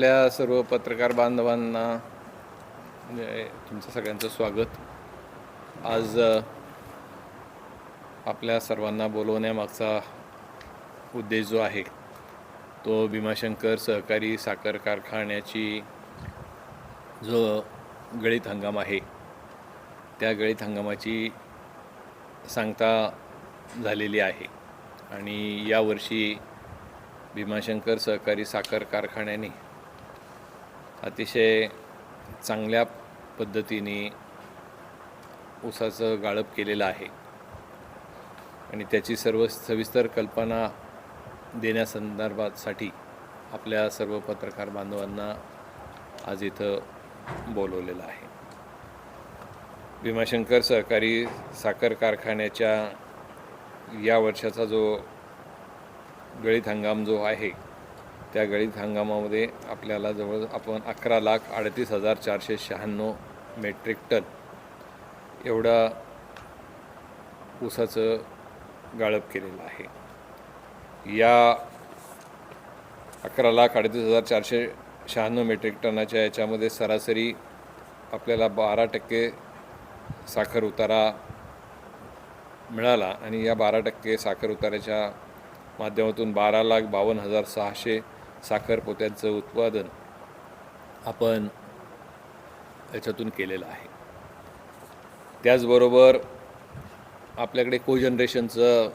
आपल्या सर्व पत्रकार बांधवांना म्हणजे तुमचं सगळ्यांचं स्वागत. आज आपल्या सर्वांना बोलवण्यामागचा उद्देश जो आहे तो भीमाशंकर सहकारी साखर कारखान्याची जो गळीत हंगाम आहे त्या गळीत हंगामाची सांगता झालेली आहे. आणि यावर्षी भीमाशंकर सहकारी साखर कारखान्याने अतिशय चांगल्या पद्धतीने ऊसाचं गाळप केलेलं आहे. आणि त्याची सर्व सविस्तर कल्पना देण्यासंदर्भासाठी आपल्या सर्व पत्रकार बांधवांना आज इथं बोलवलेलं आहे. भीमाशंकर सहकारी साखर कारखान्याच्या या वर्षाचा जो गळीत हंगाम जो आहे त्या गळीत हंगामामध्ये आपल्याला जवळ आपण अकरा लाख अडतीस हजार चारशे शहाण्णव मेट्रिक टन एवढा ऊसाचं गाळप केलेलं आहे. या अकरा लाख अडतीस हजार चारशे शहाण्णव मेट्रिक टनाच्या याच्यामध्ये सरासरी आपल्याला बारा टक्के साखर उतारा मिळाला आणि या बारा टक्के साखर उताऱ्याच्या माध्यमातून बारा लाख बावन्न हजार सहाशे साखरपोत्यांचं उत्पादन आपण याच्यातून केलेलं आहे. त्याचबरोबर आपल्याकडे कोजनरेशनचं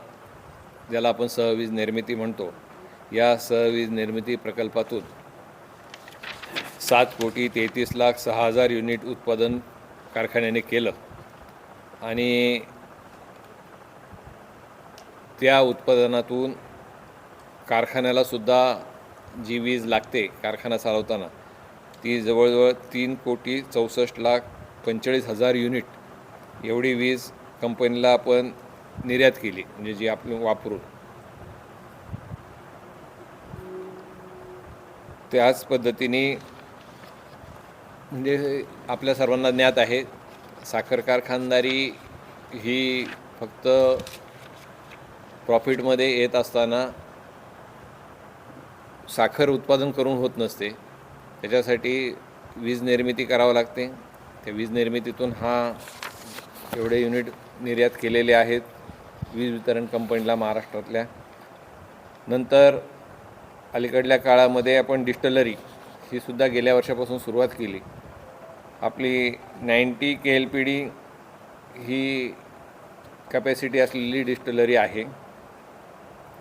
ज्याला आपण सहवीज निर्मिती म्हणतो या सहवीज निर्मिती प्रकल्पातून सात कोटी तेहतीस लाख सहा हजार युनिट उत्पादन कारखान्याने केलं. आणि त्या उत्पादनातून कारखान्याला सुद्धा जी वीज लागते कारखाना चालवताना ती जवळजवळ तीन कोटी चौसष्ट लाख पंचेचाळीस हजार युनिट एवढी वीज कंपनीला आपण निर्यात केली म्हणजे जी आपण वापरून. त्याच पद्धतीने म्हणजे आपल्या सर्वांना ज्ञात आहे साखर कारखानदारी ही फक्त प्रॉफिटमध्ये येत असताना साखर उत्पादन करून होत नसते. त्याच्यासाठी वीज निर्मिती करावं लागते. त्या वीज निर्मितीतून हा एवढे युनिट निर्यात केलेले आहेत वीज वितरण कंपनीला महाराष्ट्रातल्या. नंतर अलीकडल्या काळामध्ये आपण डिस्टलरी ही सुद्धा गेल्या वर्षापासून सुरुवात केली. आपली ninety K L P D ही कॅपॅसिटी असलेली डिस्टलरी आहे.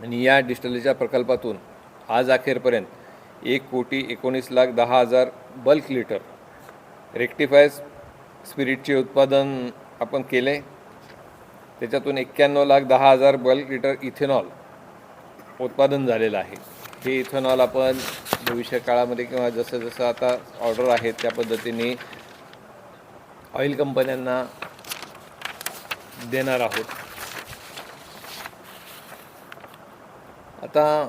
आणि या डिस्टलरीच्या प्रकल्पातून आज अखेरपर्यंत एक कोटी एकोणीस लाख दहा हजार बल्क लिटर रेक्टिफाय स्पिरिटचे उत्पादन आपण केले. त्याच्यातून एक्क्याण्णव लाख दहा हजार बल्क लिटर इथेनॉल उत्पादन झालेलं आहे. हे इथेनॉल आपण भविष्य काळामध्ये किंवा जसं जसं आता ऑर्डर आहेत त्या पद्धतीने ऑइल कंपन्यांना देणार आहोत. आता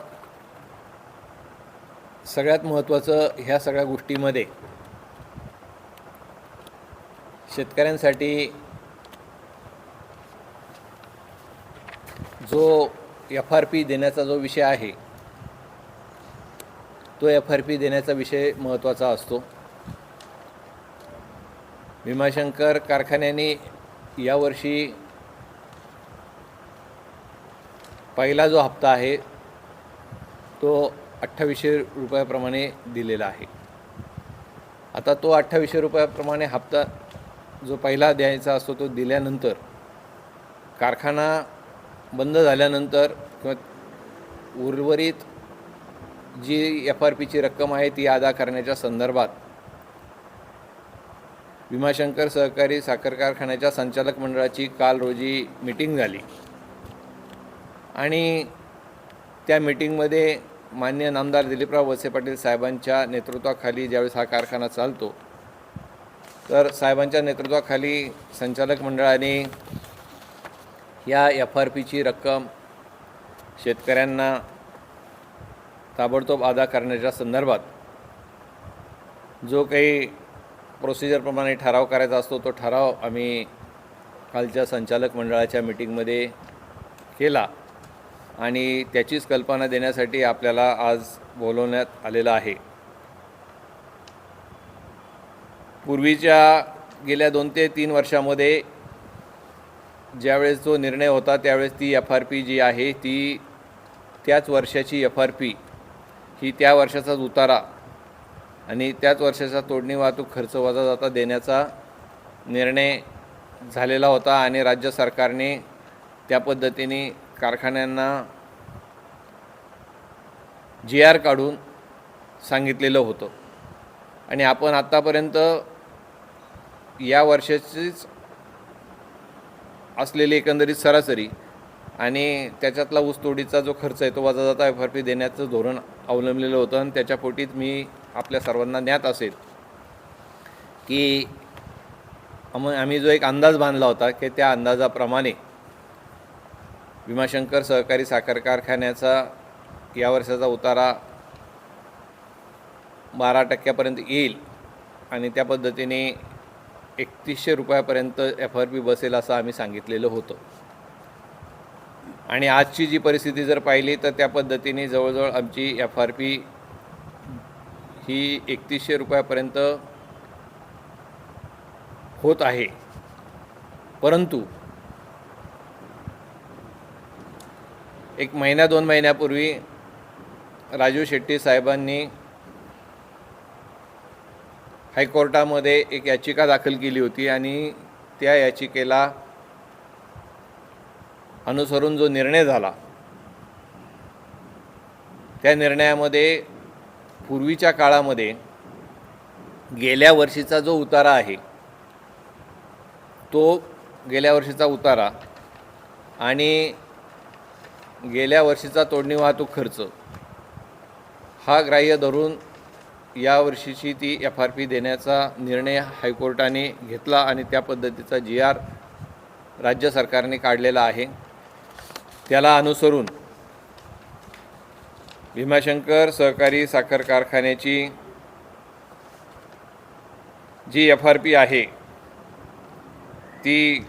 सगळ्यात महत्त्वाचं ह्या सगळ्या गोष्टीमध्ये शेतकऱ्यांसाठी जो एफ आर पी देण्याचा जो विषय आहे तो एफ आर पी देण्याचा विषय महत्त्वाचा असतो. भीमाशंकर कारखान्याने यावर्षी पहिला जो हप्ता आहे तो अठ्ठावीसशे रुपयाप्रमाणे दिलेला आहे. आता तो अठ्ठावीसशे रुपयाप्रमाणे हप्ता जो पहिला द्यायचा असतो तो दिल्यानंतर कारखाना बंद झाल्यानंतर किंवा उर्वरित जी एफ आर पीची रक्कम आहे ती अदा करण्याच्या संदर्भात भीमाशंकर सहकारी साखर कारखान्याच्या संचालक मंडळाची काल रोजी मिटिंग झाली. आणि त्या मिटिंगमध्ये मान्य नामदार दिलीपराव वळसे पाटील साहेबांच्या नेतृत्वाखाली ज्यावेळेस हा कारखाना चालतो तर साहेबांच्या नेतृत्वाखाली संचालक मंडळाने या एफ आर पीची रक्कम शेतकऱ्यांना ताबडतोब अदा करण्याच्या संदर्भात जो काही प्रोसिजरप्रमाणे ठराव करायचा असतो तो ठराव आम्ही कालच्या संचालक मंडळाच्या मिटिंगमध्ये केला. आणि त्याचीच कल्पना देण्यासाठी आपल्याला आज बोलवण्यात आलेलं आहे. पूर्वीच्या गेल्या दोन ते तीन वर्षामध्ये ज्यावेळेस जो निर्णय होता त्यावेळेस ती एफ आर पी जी आहे ती त्याच वर्षाची एफ आर पी ही त्या वर्षाचाच उतारा आणि त्याच वर्षाचा तोडणी वाहतूक खर्च वजा जाता देण्याचा निर्णय झालेला होता आणि राज्य सरकारने त्या पद्धतीने कारखान्यांना जी आर काढून सांगितलेलं होतं. आणि आपण आत्तापर्यंत या वर्षाचीच असलेली एकंदरीत सरासरी आणि त्याच्यातला ऊसतोडीचा जो खर्च आहे तो वजा जाता एफ आर पी देण्याचं धोरण अवलंबलेलं होतं. आणि त्याच्या पोटीत मी आपल्या सर्वांना ज्ञात असेल की आम आम्ही जो एक अंदाज बांधला होता की त्या अंदाजाप्रमाणे भीमाशंकर सहकारी साखर कारखान्याचा या वर्षाचा उतारा बारा टक्क्यापर्यंत येईल आणि त्या पद्धतीने एकतीसशे रुपयापर्यंत एफ आर पी बसेल असं आम्ही सांगितलेलं होतं. आणि आजची जी परिस्थिती जर पाहिली तर त्या पद्धतीने जवळजवळ आमची एफ आर पी ही एकतीसशे रुपयापर्यंत होत आहे. परंतु एक महिन्या दोन महिन्यापूर्वी राजू शेट्टी साहेबांनी हायकोर्टामध्ये एक याचिका दाखल केली होती आणि त्या याचिकेला अनुसरून जो निर्णय झाला त्या निर्णयामध्ये पूर्वीच्या काळामध्ये गेल्या वर्षीचा जो उतारा आहे तो गेल्या वर्षीचा उतारा आणि गेल्या वर्षीचा तोडणी वाहतूक खर्च. हा ग्राह्य धरून या वर्षीची ती एफ आर पी देण्याचा निर्णय हायकोर्टाने घेतला आणि त्या पद्धतीचा जी आर राज्य सरकारने काढलेला आहे. त्याला अनुसरून भीमाशंकर सहकारी साखर कारखान्याची जी एफ आर पी आहे ती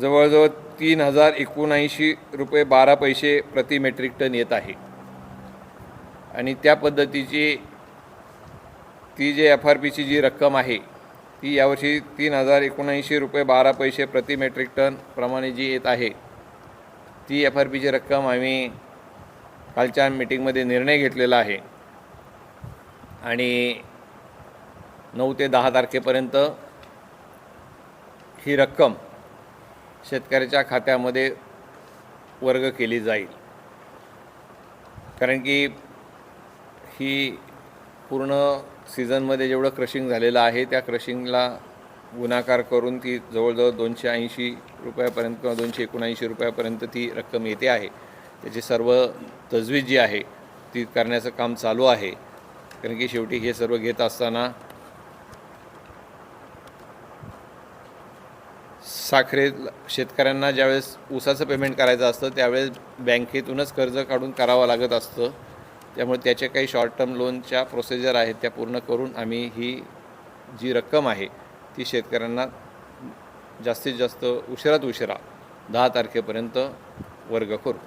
जवळजवळ तीन हजार एकोणऐंशी रुपये बारा पैसे प्रति मेट्रिक टन येत आहे. आणि त्या पद्धतीची ती जे एफ आर पीची जी रक्कम आहे ती यावर्षी तीन हजार एकोणऐंशी रुपये बारा पैसे प्रति मेट्रिक टन प्रमाणे जी येत आहे ती एफ आर पीची रक्कम आम्ही कालच्या मिटिंगमध्ये निर्णय घेतलेला आहे. आणि नऊ ते दहा तारखेपर्यंत ही रक्कम शेतकऱ्याच्या खात्यामध्ये वर्ग केली जाईल. कारण की ही पूर्ण सीझनमध्ये जेवढं क्रशिंग झालेलं आहे त्या क्रशिंगला गुणाकार करून ती जवळजवळ दोनशे ऐंशी रुपयापर्यंत किंवा दोनशे एकोणऐंशी रुपयापर्यंत ती रक्कम येते आहे. त्याची सर्व तजवीज जी आहे ती करण्याचं काम चालू आहे. कारण की शेवटी हे सर्व घेत असताना साखरे शेतकऱ्यांना ज्यावेळेस ऊसाचं पेमेंट करायचं असतं त्यावेळेस बँकेतूनच कर्ज काढून करावं लागत असतं. त्यामुळे त्याचे काही शॉर्ट टर्म लोनच्या प्रोसिजर आहेत त्या पूर्ण करून आम्ही ही जी रक्कम आहे ती शेतकऱ्यांना जास्तीत जास्त उशिरात उशिरा दहा तारखेपर्यंत वर्ग करू.